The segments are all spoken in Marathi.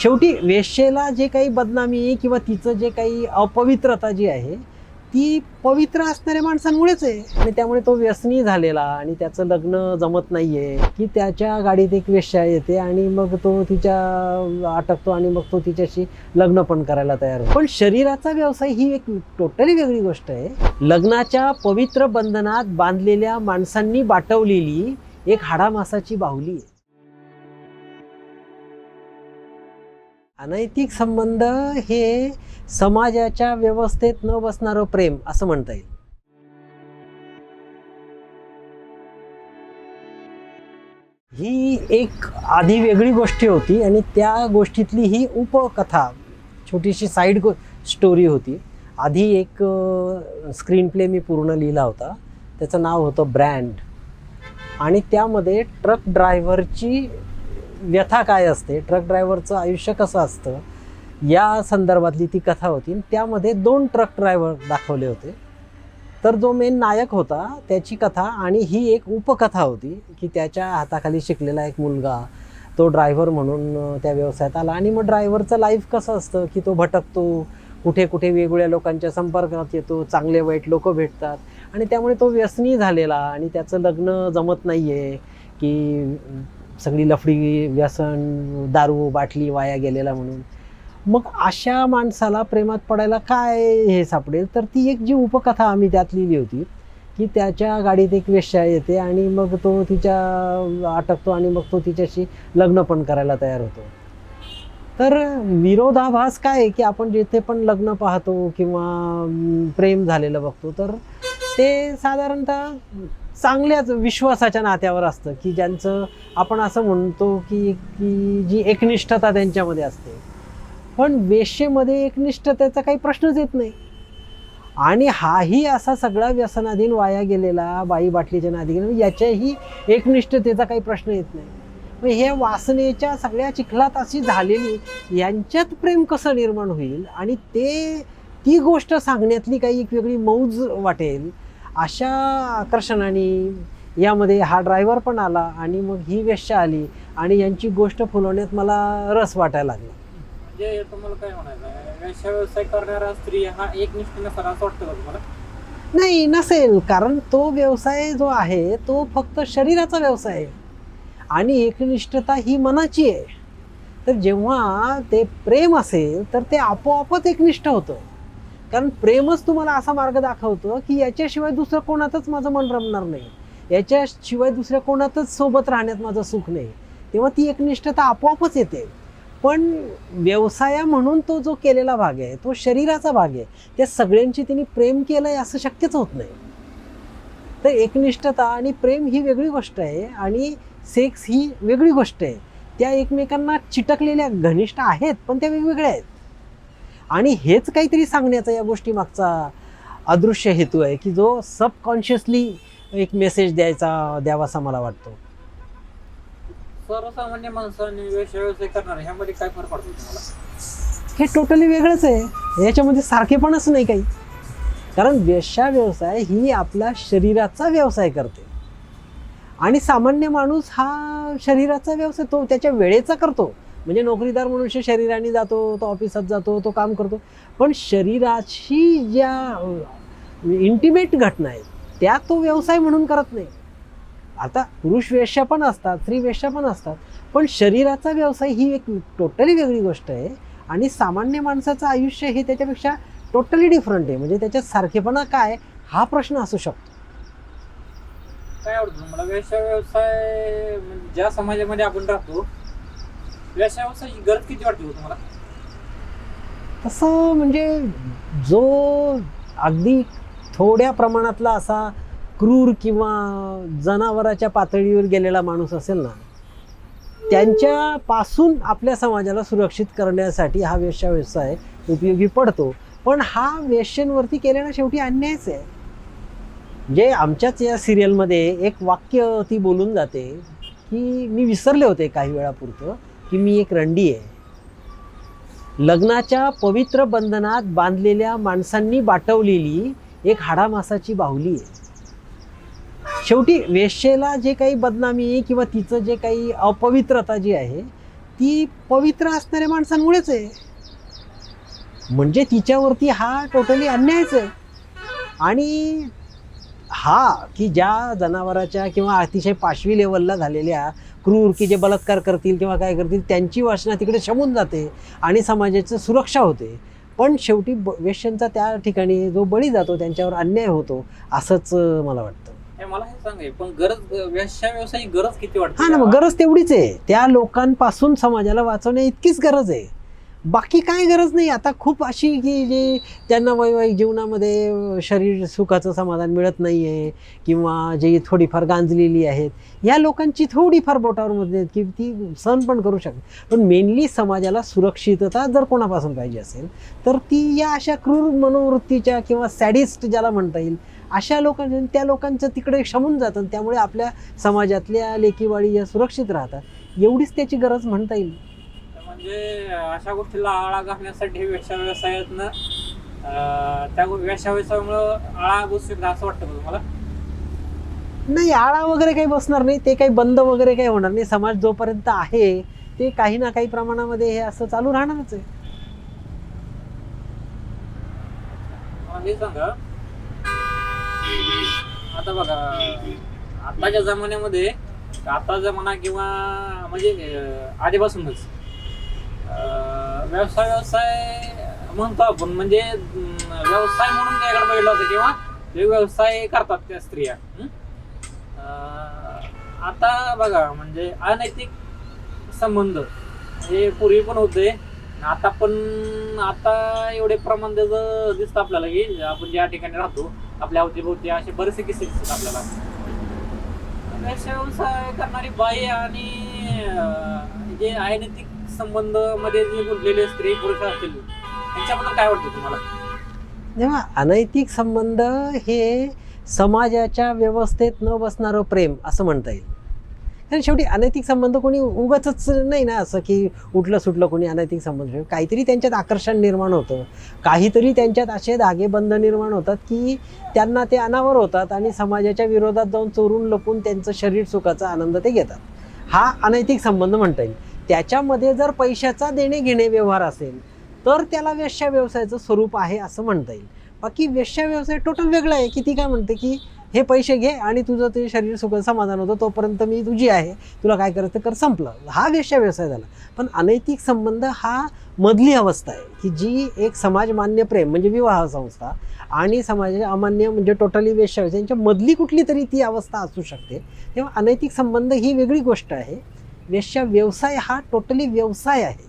शेवटी वेश्येला जे काही बदनामी किंवा तिचं जे काही अपवित्रता जी आहे ती पवित्र असणाऱ्या माणसांमुळेच आहे. आणि त्यामुळे तो व्यसनी झालेला आणि त्याचं लग्न जमत नाहीये की त्याच्या गाडीत एक वेश्या येते आणि मग तो तिच्या अटकतो आणि मग तो तिच्याशी लग्न पण करायला तयार होतो. पण शरीराचा व्यवसाय ही एक टोटली वेगळी गोष्ट आहे. लग्नाच्या पवित्र बंधनात बांधलेल्या माणसांनी बाटवलेली एक हाडामासाची बाहुली आहे. अनैतिक संबंध हे समाजाच्या व्यवस्थेत न बसणारं प्रेम असं म्हणता येईल. ही एक आधी वेगळी गोष्टी होती आणि त्या गोष्टीतली ही उपकथा छोटीशी साईड गो स्टोरी होती. आधी एक स्क्रीन प्ले मी पूर्ण लिहिला होता. त्याचं नाव होतं ब्रँड. आणि त्यामध्ये ट्रक ड्रायव्हरची व्यथा काय असते ट्रक ड्रायव्हरचं आयुष्य कसं असतं या संदर्भातली ती कथा होती. त्यामध्ये दोन ट्रक ड्रायव्हर दाखवले होते. तर जो मेन नायक होता त्याची कथा आणि ही एक उपकथा होती की त्याच्या हाताखाली शिकलेला एक मुलगा तो ड्रायव्हर म्हणून त्या व्यवसायात आला. आणि मग ड्रायव्हरचं लाईफ कसं असतं की तो भटकतो कुठे कुठे वेगवेगळ्या लोकांच्या संपर्कात येतो चांगले वाईट लोक भेटतात. आणि त्यामुळे तो व्यसनी झालेला आणि त्याचं लग्न जमत नाही आहे की सगळी लफडी व्यसन दारू बाटली वाया गेलेला म्हणून. मग अशा माणसाला प्रेमात पडायला काय हे सापडेल? तर ती एक जी उपकथा आम्ही त्यात लिहिली होती की त्याच्या गाडीत एक वेश्या येते आणि मग तो तिच्या अटकतो आणि मग तो तिच्याशी लग्न पण करायला तयार होतो. तर विरोधाभास काय आहे की आपण जिथे पण लग्न पाहतो किंवा प्रेम झालेलं बघतो तर ते साधारणतः चांगल्याच विश्वासाच्या नात्यावर असतं की ज्यांचं आपण असं म्हणतो की की जी एकनिष्ठता त्यांच्यामध्ये असते. पण वेश्येमध्ये एकनिष्ठतेचा काही प्रश्नच येत नाही. आणि हाही असा सगळा व्यसनाधीन वाया गेलेला बाई बाटलीच्या नादी गेलेला म्हणजे याच्याही एकनिष्ठतेचा काही प्रश्न येत नाही. मग हे वासनेच्या सगळ्या चिखलात अशी झालेली यांच्यात प्रेम कसं निर्माण होईल? आणि ते ती गोष्ट सांगण्यातली काही एक वेगळी मौज वाटेल अशा आकर्षणाने यामध्ये हा ड्रायव्हर पण आला आणि मग ही वेश्या आली आणि यांची गोष्ट फुलवण्यात मला रस वाटायला लागला. म्हणजे तुम्हाला काय म्हणायचं वेश्या व्यवसाय करणारा स्त्री हा असं वाटतं तुम्हाला? नाही नसेल. कारण तो व्यवसाय जो आहे तो फक्त शरीराचा व्यवसाय आहे. आणि एकनिष्ठता ही मनाची आहे. तर जेव्हा ते प्रेम असेल तर ते आपोआपच एकनिष्ठ होतं. कारण प्रेमच तुम्हाला असा मार्ग दाखवतो की याच्याशिवाय दुसरं कोणातच माझं मन रमणार नाही. याच्याशिवाय दुसऱ्या कोणातच सोबत राहण्यात माझं सुख नाही. तेव्हा ती एकनिष्ठता आपोआपच येते. पण व्यवसाया म्हणून तो जो केलेला भाग आहे तो शरीराचा भाग आहे त्या सगळ्यांची तिने प्रेम केलं आहे असं शक्यच होत नाही. तर एकनिष्ठता आणि प्रेम ही वेगळी गोष्ट आहे आणि सेक्स ही वेगळी गोष्ट आहे. त्या एकमेकांना चिटकलेल्या घनिष्ठ आहेत पण त्या वेगवेगळ्या आहेत. आणि हेच काहीतरी सांगण्याचा या गोष्टी मागचा अदृश्य हेतू आहे की जो सबकॉन्शियसली एक मेसेज द्यायचा द्यावासा मला वाटतो. सर्वसामान्य माणसाने व्यवसाय करणार ह्यामध्ये काय फरक पडतो तुम्हाला? हे टोटली वेगळंच आहे. याच्यामध्ये सारखेपणच नाही काही. कारण वेश्या व्यवसाय ही आपल्या शरीराचा व्यवसाय करते. आणि सामान्य माणूस हा शरीराचा व्यवसाय तो त्याच्या वेळेचा करतो. म्हणजे नोकरीदार मनुष्य शरीराने जातो तो ऑफिसात जातो तो काम करतो. पण शरीराची ज्या इंटिमेट घटना आहेत त्या तो व्यवसाय म्हणून करत नाही. आता पुरुष वेश्या पण असतात स्त्री वेश्या पण असतात पण शरीराचा व्यवसाय ही एक टोटली वेगळी गोष्ट आहे आणि सामान्य माणसाचं आयुष्य हे त्याच्यापेक्षा टोटली डिफरंट आहे. म्हणजे त्याच्यात सारखेपणा काय हा प्रश्न असू शकतो. काय आवडतं मला वेश्या व्यवसाय ज्या समाजामध्ये आपण राहतो व्यवसायाची गरज किती वाटते हो तुम्हाला? तसं म्हणजे जो अगदी थोड्या प्रमाणातला असा क्रूर किंवा जनावराच्या पातळीवर गेलेला माणूस असेल ना त्यांच्यापासून आपल्या समाजाला सुरक्षित करण्यासाठी हा वेश्या व्यवसाय उपयोगी पडतो. पण हा वेश्यांवरती केलेला शेवटी अन्यायच आहे. जे आमच्याच या सिरियलमध्ये एक वाक्य ती बोलून जाते की मी विसरले होते काही वेळापुरतं. की मी एक रंडी आहे. लग्नाच्या पवित्र बंधनात बांधलेल्या माणसांनी बाटवलेली एक हाडामासाची बाहुली आहे. शेवटी वेश्येला जे काही बदनामी किंवा तिचं जे काही अपवित्रता जी आहे ती पवित्र असणाऱ्या माणसांमुळेच आहे. म्हणजे तिच्यावरती हा टोटली अन्यायच आहे. आणि हा की ज्या जनावराच्या किंवा अतिशय पाशवी लेवलला झालेल्या क्रूर की जे बलात्कार करतील किंवा काय करतील त्यांची वासना तिकडे शमून जाते आणि समाजाची सुरक्षा होते. पण शेवटी ब वेश्यांचा त्या ठिकाणी जो बळी जातो त्यांच्यावर अन्याय होतो असंच मला वाटतं. मला हे सांगाय पण गरज व्यवसाय व्यवसायाची गरज किती वाटते हा ना मग गरज तेवढीच आहे. त्या लोकांपासून समाजाला वाचवण्या इतकीच गरज आहे. बाकी काय गरज नाही. आता खूप अशी की जी त्यांना वैवाहिक जीवनामध्ये शरीर सुखाचं समाधान मिळत नाही आहे किंवा जे थोडीफार गांजलेली आहेत या लोकांची थोडीफार बोटावर मध्ये की ती सहन पण करू शकते पण मेनली समाजाला सुरक्षितता जर कोणापासून पाहिजे असेल तर ती या अशा क्रूर मनोवृत्तीच्या किंवा सॅडिस्ट ज्याला म्हणता येईल अशा लोकांच्या त्या लोकांचं तिकडे शमून जातं त्यामुळे आपल्या समाजातल्या लेकीवाळी या सुरक्षित राहतात एवढीच त्याची गरज म्हणता येईल. म्हणजे अशा गोष्टीला आळा घालण्यासाठी व्यवसाय व्यवसायातनं त्या व्यवसाय व्यवसायामुळं आळा बसू शकतो असं वाटतं तुम्हाला? नाही आळा वगैरे काही बसणार नाही ते काही बंद वगैरे काही होणार नाही. समाज जोपर्यंत आहे ते काही ना काही प्रमाणामध्ये हे असं चालू राहणारच आहे. मला हे सांगा. आता बघा आताच्या जमान्यामध्ये आता जमाना किंवा म्हणजे अं, आधीपासूनच व्यवसाय व्यवसाय म्हणतो आपण म्हणजे व्यवसाय म्हणून त्याकडे बघितलं होतं किंवा जे व्यवसाय करतात त्या स्त्रिया आता बघा म्हणजे अनैतिक संबंध हे पूर्वी पण होते. आता पण आता एवढे प्रमाण त्याचं दिसतं आपल्याला की आपण ज्या ठिकाणी राहतो आपल्या अवतीभोवती असे बरेचसे किस्से दिसतात आपल्याला. व्यवसाय व्यवसाय करणारी बाई आणि जे अनैतिक संबंधमध्ये जे गुंतलेले स्त्री पुरुष असतील त्यांच्याबद्दल काय वाटतं तुम्हाला? जेव्हा अनैतिक संबंध हे समाजाच्या व्यवस्थेत न बसणारं प्रेम असं म्हणता येईल. कारण शेवटी अनैतिक संबंध कोणी उगाच नाही ना असं की उठलं सुटलं कोणी अनैतिक संबंध. काहीतरी त्यांच्यात आकर्षण निर्माण होतं. काहीतरी त्यांच्यात असे धागेबंध निर्माण होतात की त्यांना ते अनावर होतात आणि समाजाच्या विरोधात जाऊन चोरून लपून त्यांचं शरीर सुखाचा आनंद ते घेतात. हा अनैतिक संबंध म्हणता येईल. त्याच्यामध्ये जर पैशाचा देणे घेणे व्यवहार असेल तर त्याला वेश्या व्यवसायाचं स्वरूप आहे असं म्हणता येईल. बाकी वेश्या व्यवसाय टोटल वेगळा आहे की ती काय म्हणते की हे पैसे घे आणि तुझं ते शरीर सुख समाधान होतं तोपर्यंत मी तुझी आहे तुला काय करायचं कर संपलं. हा वेश्या व्यवसाय झाला. पण अनैतिक संबंध हा मधली अवस्था आहे की जी एक समाजमान्य प्रेम म्हणजे विवाह संस्था आणि समाज अमान्य म्हणजे टोटली वेश्या व्यवसाय यांच्या मधली कुठली तरी ती अवस्था असू शकते. तेव्हा अनैतिक संबंध ही वेगळी गोष्ट आहे. वेश्या व्यवसाय हा टोटली व्यवसाय आहे.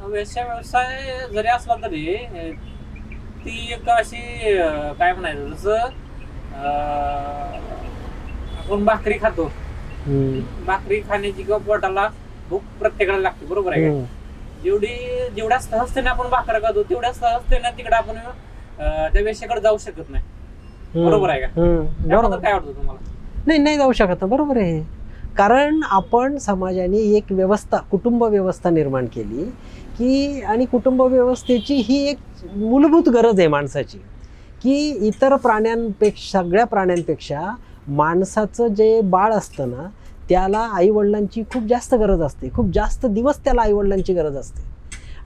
व्यवसाय व्यवसाय जरी असला तरी ती एक अशी काय म्हणायचं जसं आपण भाकरी खातो. भाकरी खाण्याची किंवा पोटाला भूक प्रत्येकाला लागते बरोबर आहे. जेवढी जेवढ्या सहजतेने आपण भाकर खातो तेवढ्या सहजतेने तिकडे आपण त्या वेश्याकडे जाऊ शकत नाही. बरोबर आहे का? काय वाटतं तुम्हाला? नाही नाही जाऊ शकत. बरोबर आहे. कारण आपण समाजाने एक व्यवस्था कुटुंब व्यवस्था निर्माण केली की आणि कुटुंब व्यवस्थेची ही एक मूलभूत गरज आहे माणसाची की इतर प्राण्यांपेक्षा सगळ्या प्राण्यांपेक्षा माणसाचं जे बाळ असतं ना त्याला आईवडिलांची खूप जास्त गरज असते. खूप जास्त दिवस त्याला आईवडिलांची गरज असते.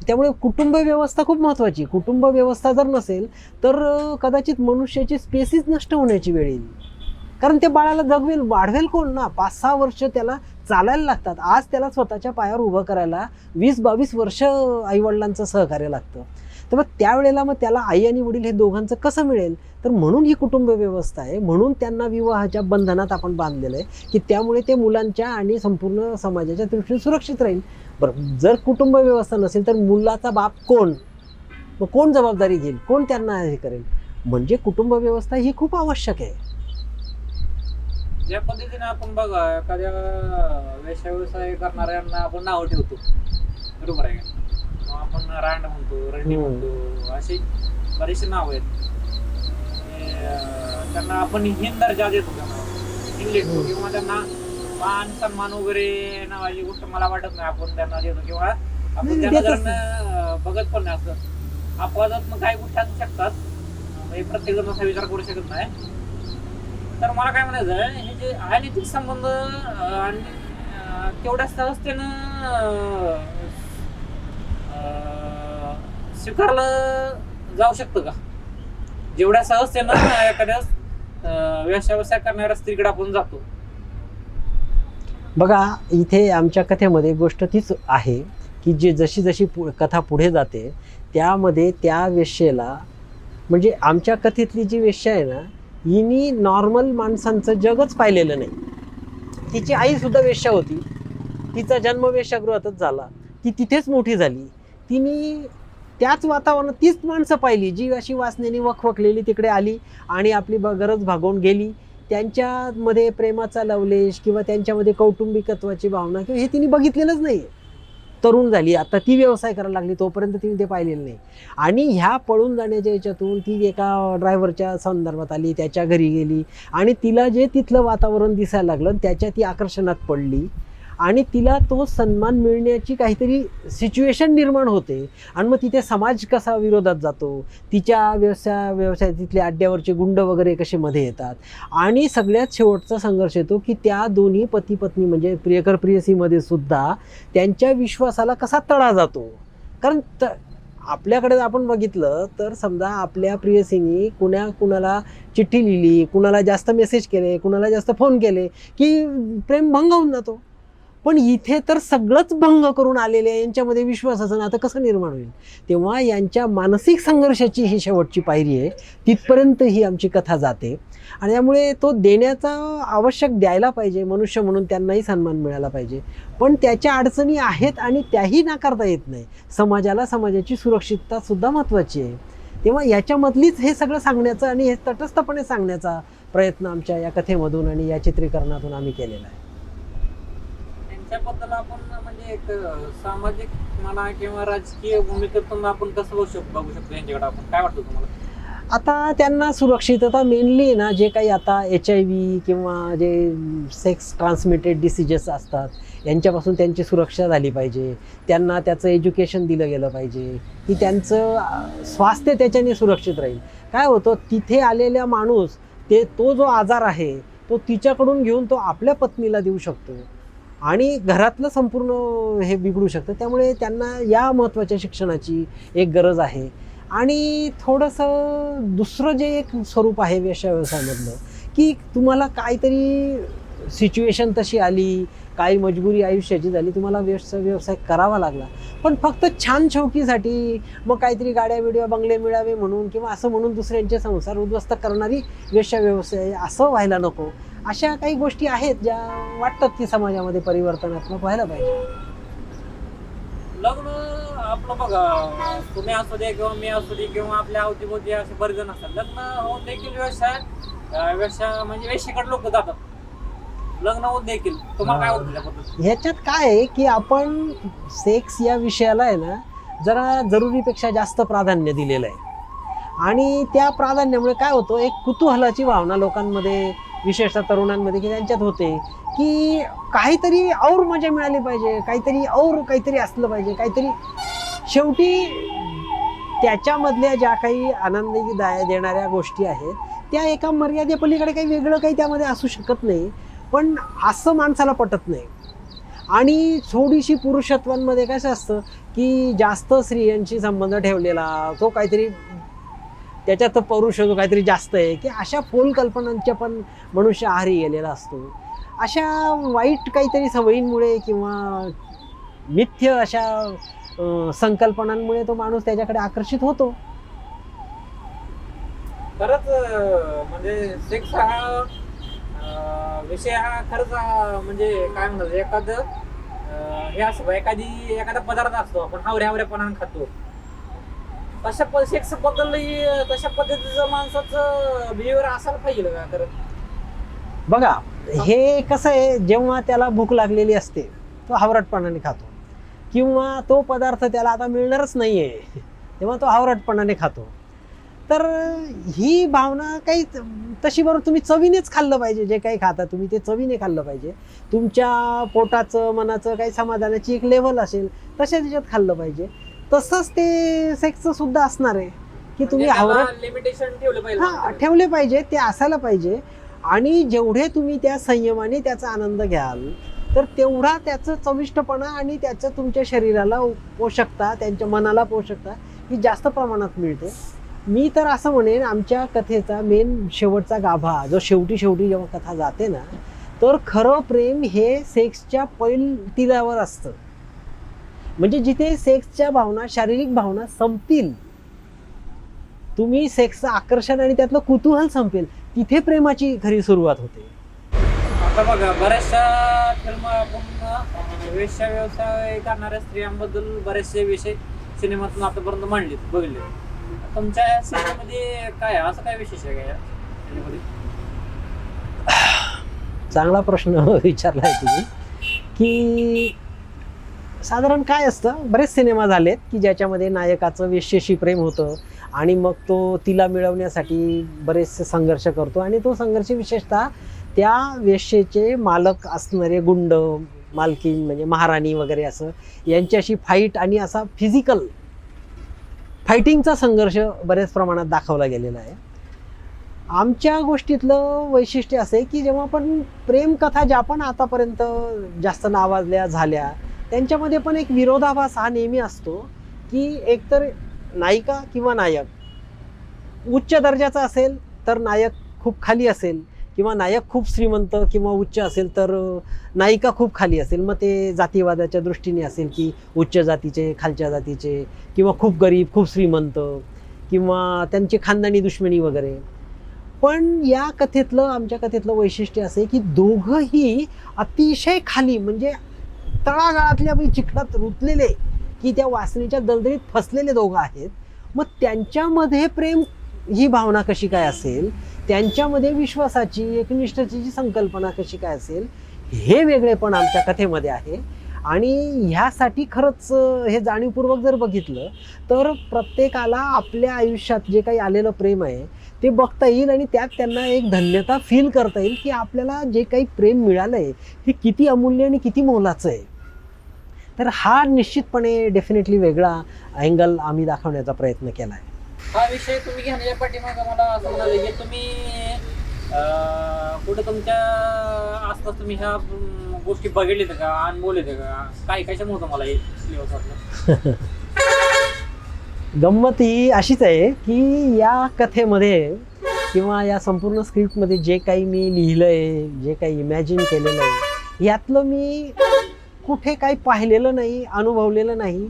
त्यामुळे कुटुंब व्यवस्था खूप महत्त्वाची कुटुंब व्यवस्था जर नसेल तर कदाचित मनुष्याची स्पेसीज नष्ट होण्याची वेळ येईल. कारण ते बाळाला जगवेल वाढवेल कोण ना? पाच सहा वर्ष त्याला चालायला लागतात. आज त्याला स्वतःच्या पायावर उभं करायला वीस बावीस वर्ष आईवडिलांचं सहकार्य लागतं. तर मग त्यावेळेला मग त्याला आई आणि वडील हे दोघांचं कसं मिळेल? तर म्हणून ही कुटुंब व्यवस्था आहे. म्हणून त्यांना विवाहाच्या बंधनात आपण बांधलेलं आहे की त्यामुळे ते मुलांच्या आणि संपूर्ण समाजाच्या दृष्टीने सुरक्षित राहील. बरं जर कुटुंब व्यवस्था नसेल तर मुलाचा बाप कोण? मग कोण जबाबदारी घेईल? कोण त्यांना हे करेल? म्हणजे कुटुंब व्यवस्था ही खूप आवश्यक आहे. ज्या पद्धतीने आपण बघा एखाद्या व्यवसाय व्यवसाय करणाऱ्यांना आपण नाव ठेवतो. बरोबर आहे का? आपण रांड म्हणतो रंडी. म्हणतो अशी बरीचशी नाव आहेत. त्यांना आपण हिंद दर्जा देतो हम्म. किंवा त्यांना मान सन्मान वगैरे नावाची गोष्ट मला वाटत नाही आपण त्यांना देतो किंवा आपण त्यांना बघत पण नाही असं. अपवादात काही गोष्टी असू शकतात. प्रत्येक जण असा विचार करू शकत नाही. तर मला काय म्हणायचं आहे हे जे अनैतिक संबंध आणि तेवढ्या सहजतेनं स्वीकारलं जाऊ शकतं का? जेवढ्या सहजतेनं एखाद्या व्यवसाय करणाऱ्या स्त्रीकडे आपण जातो. बघा इथे आमच्या कथेमध्ये गोष्ट तीच आहे की जी जशी जशी पु कथा पुढे जाते त्यामध्ये त्या वेश्येला म्हणजे आमच्या कथेतली जी वेश्या आहे ना हिनी नॉर्मल माणसांचं जगच पाहिलेलं नाही. तिची आईसुद्धा वेश्या होती. तिचा जन्म वेश्यागृहातच झाला. ती तिथेच मोठी झाली. तिने त्याच वातावरणात तीच माणसं पाहिली जी अशी वासनेने वखवखलेली तिकडे आली आणि आपली गरज भागवून गेली. त्यांच्यामध्ये प्रेमाचा लवलेश किंवा त्यांच्यामध्ये कौटुंबिकत्वाची भावना किंवा हे तिने बघितलेलंच नाही आहे तरुण झाली आता ती व्यवसाय करायला लागली तोपर्यंत तिने ते पाहिलेलं नाही. आणि ह्या पळून जाण्याच्या याच्यातून ती एका ड्रायव्हरच्या संदर्भात आली त्याच्या घरी गेली. आणि तिला जे तिथलं वातावरण दिसायला लागलं त्याच्या ती आकर्षणात पडली. आणि तिला तो सन्मान मिळण्याची काहीतरी सिच्युएशन निर्माण होते. आणि मग तिथे समाज कसा विरोधात जातो? तिच्या व्यवसाय व्यवसाय तिथले अड्ड्यावरचे गुंड वगैरे कसे मध्ये येतात? आणि सगळ्यात शेवटचा संघर्ष येतो की त्या दोन्ही पती पत्नी म्हणजे प्रियकर प्रियसीमध्ये सुद्धा त्यांच्या विश्वासाला कसा तडा जातो? कारण त आपल्याकडे जर आपण बघितलं तर समजा आपल्या प्रियसीनी कुणा कुणाला चिठ्ठी लिहिली कुणाला जास्त मेसेज केले कुणाला जास्त फोन केले की प्रेम भंग होऊन जातो. पण इथे तर सगळंच भंग करून आलेले आहे. यांच्यामध्ये विश्वासाचं नातं कसं निर्माण होईल? तेव्हा यांच्या मानसिक संघर्षाची ही शेवटची पायरी आहे तिथपर्यंत ही आमची कथा जाते. आणि त्यामुळे तो देण्याचा आवश्यक द्यायला पाहिजे मनुष्य म्हणून त्यांनाही सन्मान मिळाला पाहिजे. पण त्याच्या अडचणी आहेत आणि त्याही नाकारता येत नाही. समाजाला समाजाची सुरक्षितता सुद्धा महत्त्वाची आहे. तेव्हा याच्यामधलीच हे सगळं सांगण्याचं आणि हे तटस्थपणे सांगण्याचा प्रयत्न आमच्या या कथेमधून आणि या चित्रीकरणातून आम्ही केलेला आहे. त्याबद्दल आपण म्हणजे एक सामाजिक म्हणा किंवा राजकीय भूमिकेतून आपण कसं बघू शकतो बघू शकतो यांच्याकडे आपण? काय वाटतं तुम्हाला? आता त्यांना सुरक्षितता मेनली ना जे काही आता एच आय व्ही किंवा जे सेक्स ट्रान्समिटेड डिसिजेस असतात यांच्यापासून त्यांची सुरक्षा झाली पाहिजे. त्यांना त्याचं एज्युकेशन दिलं गेलं पाहिजे. की त्यांचं स्वास्थ्य त्याच्याने सुरक्षित राहील. काय होतं तिथे आलेला माणूस ते तो जो आजार आहे तो तिच्याकडून घेऊन तो आपल्या पत्नीला देऊ शकतो. आणि घरातलं संपूर्ण हे बिघडू शकतं. त्यामुळे त्यांना या महत्त्वाच्या शिक्षणाची एक गरज आहे. आणि थोडंसं दुसरं जे एक स्वरूप आहे व्यवसाय व्यवसायामधलं की तुम्हाला काहीतरी सिच्युएशन तशी आली काही मजबुरी आयुष्याची झाली तुम्हाला व्यवसाय व्यवसाय करावा लागला. पण फक्त छान शौकीसाठी मग काहीतरी गाड्या बिड्या बंगले मिळावे म्हणून किंवा असं म्हणून दुसऱ्यांचे संसार उद्ध्वस्त करणारी व्यवसाय व्यवसाय असं व्हायला नको. अशा काही गोष्टी आहेत ज्या वाटतात की समाजामध्ये परिवर्तनात्मक व्हायला पाहिजे. लग्न आपलं बघा तुम्ही असू दे किंवा मी असू दे किंवा आपल्या अवतीभोवती असे बरेच जण असतात. लग्न होऊन देखील व्यवसाय अं, व्यवसाय म्हणजे वेशीकडे लोक जातात. लग्न होऊन देखील. तुम्हाला काय वाटतं त्याबद्दल? ह्याच्यात काय आहे की आपण सेक्स या विषयाला आहे ना जरा जरुरीपेक्षा जास्त प्राधान्य दिलेलं आहे. आणि त्या प्राधान्यामुळे काय होतं एक कुतूहलाची भावना लोकांमध्ये विशेषतः तरुणांमध्ये की त्यांच्यात होते की काहीतरी और मजा मिळाली पाहिजे काहीतरी और काहीतरी असलं पाहिजे काहीतरी शेवटी त्याच्यामधल्या ज्या काही आनंदी दाय देणाऱ्या गोष्टी आहेत त्या एका मर्यादेपलीकडे काही वेगळं काही त्यामध्ये असू शकत नाही पण असं माणसाला पटत नाही. आणि थोडीशी पुरुषत्वांमध्ये कसं असतं की जास्त स्त्रियांशी संबंध ठेवलेला तो काहीतरी त्याच्यात पौरुष जो काहीतरी जास्त आहे की अशा फोल कल्पनांच्या पण मनुष्य आहारी गेलेला असतो. अशा वाईट काहीतरी सवयींमुळे किंवा मिथ्य अशा संकल्पनांमुळे तो माणूस त्याच्याकडे आकर्षित होतो. खरंच म्हणजे सेक्स हा विषय हा खरंच म्हणजे काय म्हणतात एखादं हे असं एखादी एखादा पदार्थ असतो आपण हावऱ्या हावऱ्यापणानं खातो. तशा प सेक्सबद्दल तशा पद्धतीचं माणसाचं बिहेवियर असायला पाहिजे का खरं. बघा हे कसं आहे जेव्हा त्याला भूक लागलेली असते तो हावरटपणाने खातो. किंवा तो पदार्थ त्याला आता मिळणारच नाही आहे तेव्हा तो हावरटपणाने खातो. तर ही भावना काही तशी बरोबर तुम्ही चवीनेच खाल्लं पाहिजे जे काही खाता तुम्ही ते चवीने खाल्लं पाहिजे. तुमच्या पोटाचं मनाचं काही समाधानाची एक लेवल असेल तशा त्याच्यात खाल्लं पाहिजे. तसंच ते सेक्सचं सुद्धा असणार आहे. की तुम्ही लिमिटेशन ठेवलं हा पाहिजे ठेवले पाहिजे ते असायला पाहिजे. आणि जेवढे तुम्ही त्या संयमाने त्याचा आनंद घ्याल तर तेवढा त्याचं चविष्टपणा आणि त्याचं तुमच्या शरीराला पोषकता त्यांच्या मनाला पोषकता ही जास्त प्रमाणात मिळते. मी तर असं म्हणेन आमच्या कथेचा मेन शेवटचा गाभा जो शेवटी शेवटी जेव्हा कथा जाते ना तर खरं प्रेम हे सेक्सच्या पैल तिरावर असतं. म्हणजे जिथे सेक्सच्या भावना शारीरिक भावना संपतील तुम्ही सेक्सचं आकर्षण आणि त्यातलं कुतूहल संपेल तिथे प्रेमाची खरी सुरुवात होते आता बघा बऱ्याचशा फिल्म आपण वेश्या व्यवसाय करणाऱ्या स्त्रियांबद्दल बरेचसे विषय सिनेमातून आतापर्यंत मांडले बघले तुमच्या सिनेमामध्ये काय? असं काय विशेष आहे का सिनेमामध्ये चांगला प्रश्न विचारला आहे तुम्ही की साधारण काय असतं बरेच सिनेमा झालेत की ज्याच्यामध्ये नायकाचं वेश्येशी प्रेम होतं आणि मग तो तिला मिळवण्यासाठी बरेचसे संघर्ष करतो आणि तो संघर्ष विशेषतः त्या वेश्येचे मालक असणारे गुंड मालकीन म्हणजे महाराणी वगैरे असं यांच्याशी फाईट आणि असा फिजिकल फायटिंगचा संघर्ष बऱ्याच प्रमाणात दाखवला गेलेला आहे. आमच्या गोष्टीतलं वैशिष्ट्य असं आहे की जेव्हा आपण प्रेमकथा ज्या पण आतापर्यंत जास्त नावाजल्या झाल्या त्यांच्यामध्ये पण एक विरोधाभास हा नेहमी असतो की एकतर नायिका किंवा नायक. उच्च दर्जाचा असेल तर नायक खूप खाली असेल किंवा नायक खूप श्रीमंत किंवा उच्च असेल तर नायिका खूप खाली असेल. मग ते जातीवादाच्या दृष्टीने असेल की उच्च जातीचे खालच्या जातीचे किंवा खूप गरीब खूप श्रीमंत किंवा त्यांची खानदानी दुश्मनी वगैरे. पण या कथेतलं आमच्या कथेतलं वैशिष्ट्य असे की दोघंही अतिशय खाली म्हणजे तळागाळातल्या बाई चिखलात रुतलेले की त्या वासनेच्या दलदलीत फसलेले दोघं आहेत. मग त्यांच्यामध्ये प्रेम ही भावना कशी काय असेल? त्यांच्यामध्ये विश्वासाची एकनिष्ठतेची संकल्पना कशी काय असेल? हे वेगळेपण आमच्या कथेमध्ये आहे. आणि ह्यासाठी खरंच हे जाणीवपूर्वक जर बघितलं तर प्रत्येकाला आपल्या आयुष्यात जे काही आलेलं प्रेम आहे ते बघता येईल आणि त्यात त्यांना एक धन्यता फील करता येईल की आपल्याला जे काही प्रेम मिळालं आहे हे किती अमूल्य आणि किती मोलाचं आहे. तर हा निश्चितपणे डेफिनेटली वेगळा अँगल आम्ही दाखवण्याचा प्रयत्न केला आहे हा विषय तुम्ही घेण्याच्या पाठीमागं मला असं म्हणाले की तुम्ही कुठं तुमच्या आसपास तुम्ही ह्या गोष्टी बघितलेत का? अनुभवलेत का? काय कशामुळे तुम्हाला हे सिलेबस वाटलं? गंमत ही अशीच आहे की या कथेमध्ये किंवा या संपूर्ण स्क्रिप्टमध्ये जे काही मी लिहिलं आहे जे काही इमॅजिन केलेलं आहे यातलं मी कुठे काही पाहिलेलं नाही अनुभवलेलं नाही.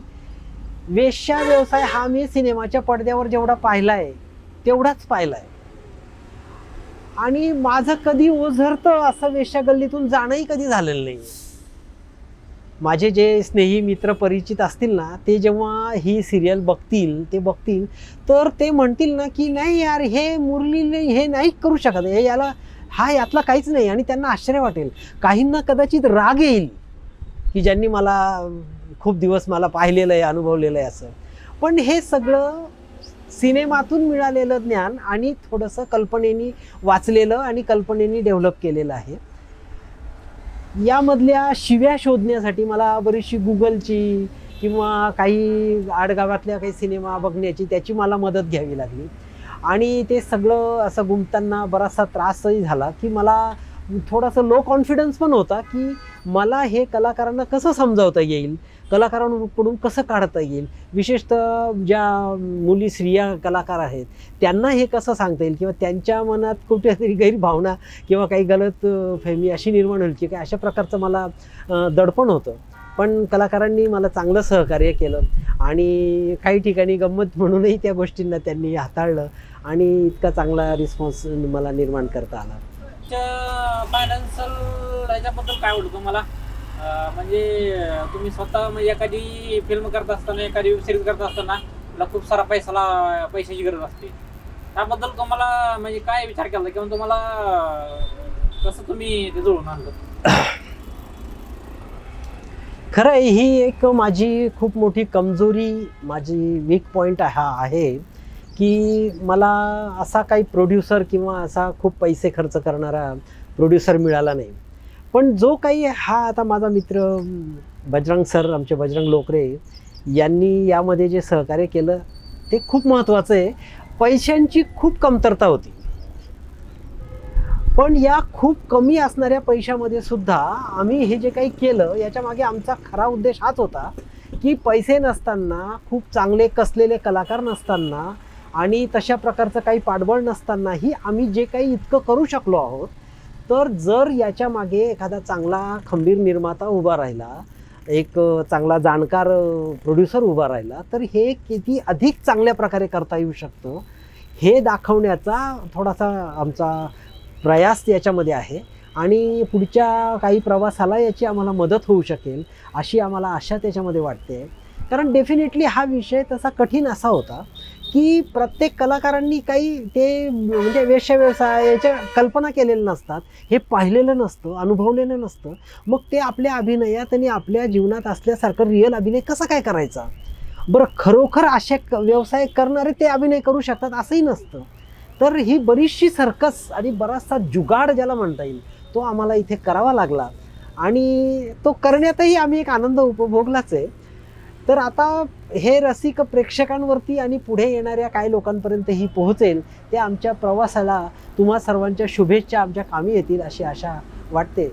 वेश्या व्यवसाय हा मी सिनेमाच्या पडद्यावर जेवढा पाहिला आहे तेवढाच पाहिला आहे आणि माझं कधी ओझरतं असं वेश्या गल्लीतून जाणंही कधी झालेलं नाही. माझे जे स्नेही मित्र परिचित असतील ना ते जेव्हा ही सिरियल बघतील ते बघतील तर ते म्हणतील ना की नाही यार हे मुरलीने हे नाही करू शकत हे याला हा यातला काहीच नाही. आणि त्यांना आश्चर्य वाटेल. काहींना कदाचित राग येईल. की ज्यांनी मला खूप दिवस मला पाहिलेलं आहे अनुभवलेलं आहे असं. पण हे सगळं सिनेमातून मिळालेलं ज्ञान आणि थोडंसं कल्पनेनी वाचलेलं आणि कल्पनेनी डेव्हलप केलेलं आहे. यामधल्या शिव्या शोधण्यासाठी मला बरीचशी गुगलची किंवा काही आडगावातल्या काही सिनेमा बघण्याची त्याची मला मदत घ्यावी लागली. आणि ते सगळं असं गुंतताना बराचसा त्रासही झाला की मला थोडासा लो कॉन्फिडन्स पण होता की मला हे कलाकारांना कसं समजावता येईल? कलाकारांकडून कसं काढता येईल? विशेषतः ज्या मुली स्त्रिया कलाकार आहेत त्यांना हे कसं सांगता येईल? किंवा त्यांच्या मनात कुठेतरी गैरभावना किंवा काही गलत फेमी अशी निर्माण होईल की काय? अशा प्रकारचं मला दडपण होतं. पण कलाकारांनी मला चांगलं सहकार्य केलं आणि काही ठिकाणी गंमत म्हणूनही त्या गोष्टींना त्यांनी हाताळलं आणि इतका चांगला रिस्पॉन्स मला निर्माण करता आला. फायनान्शियल ह्याच्याबद्दल काय वाटतं तुम्हाला? म्हणजे तुम्ही स्वतः म्हणजे एखादी फिल्म करत असताना एखादी सिरीज करत असताना तुला खूप सारा पैसाला पैशाची गरज असते. त्याबद्दल तुम्हाला म्हणजे काय विचार केला किंवा तुम्हाला कसं तुम्ही ते जुळून आणलं? खरं ही एक माझी खूप मोठी कमजोरी माझी वीक पॉईंट हा आहे. की मला असा काही प्रोड्युसर किंवा असा खूप पैसे खर्च करणारा प्रोड्युसर मिळाला नाही. पण जो काही हा आता माझा मित्र बजरंग सर आमचे बजरंग लोकरे यांनी यामध्ये जे सहकार्य केलं ते खूप महत्त्वाचं आहे. पैशांची खूप कमतरता होती. पण या खूप कमी असणाऱ्या पैशामध्ये सुद्धा आम्ही हे जे काही केलं याच्यामागे आमचा खरा उद्देश हाच होता की पैसे नसताना खूप चांगले कसलेले कलाकार नसताना आणि तशा प्रकारचं काही पाठबळ नसतानाही आम्ही जे काही इतकं करू शकलो आहोत तर जर याच्या मागे एखादा चांगला खंबीर निर्माता उभा राहिला एक चांगला जाणकार प्रोड्युसर उभा राहिला तर हे किती अधिक चांगल्या प्रकारे करता येऊ शकतं हे दाखवण्याचा थोडासा आमचा प्रयास याच्यामध्ये आहे. आणि पुढच्या काही प्रवासाला याची आम्हाला मदत होऊ शकेल अशी आम्हाला आशा त्याच्यामध्ये वाटते. कारण डेफिनेटली हा विषय तसा कठीण असा होता. की प्रत्येक कलाकारांनी काही ते म्हणजे वेशव्यवसायाच्या व्यवसायाच्या कल्पना केलेल्या नसतात हे पाहिलेलं नसतं अनुभवलेलं नसतं. मग ते आपल्या अभिनयात आणि आपल्या जीवनात असल्यासारखं रिअल अभिनय कसा काय करायचा? बरं खरोखर असे क- व्यवसाय करणारे ते अभिनय करू शकतात असंही नसतं. तर ही बरीचशी सर्कस आणि बराचसा जुगाड ज्याला म्हणता येईल तो आम्हाला इथे करावा लागला. आणि तो करण्यातही आम्ही एक आनंद उपभोगलाच आहे. तर आता हे रसिक प्रेक्षकांवरती आणि पुढे येणाऱ्या काही लोकांपर्यंत ही पोहोचेल ते आमच्या प्रवासाला तुम्हा सर्वांच्या शुभेच्छा आमच्या कामी येतील अशी आशा वाटते.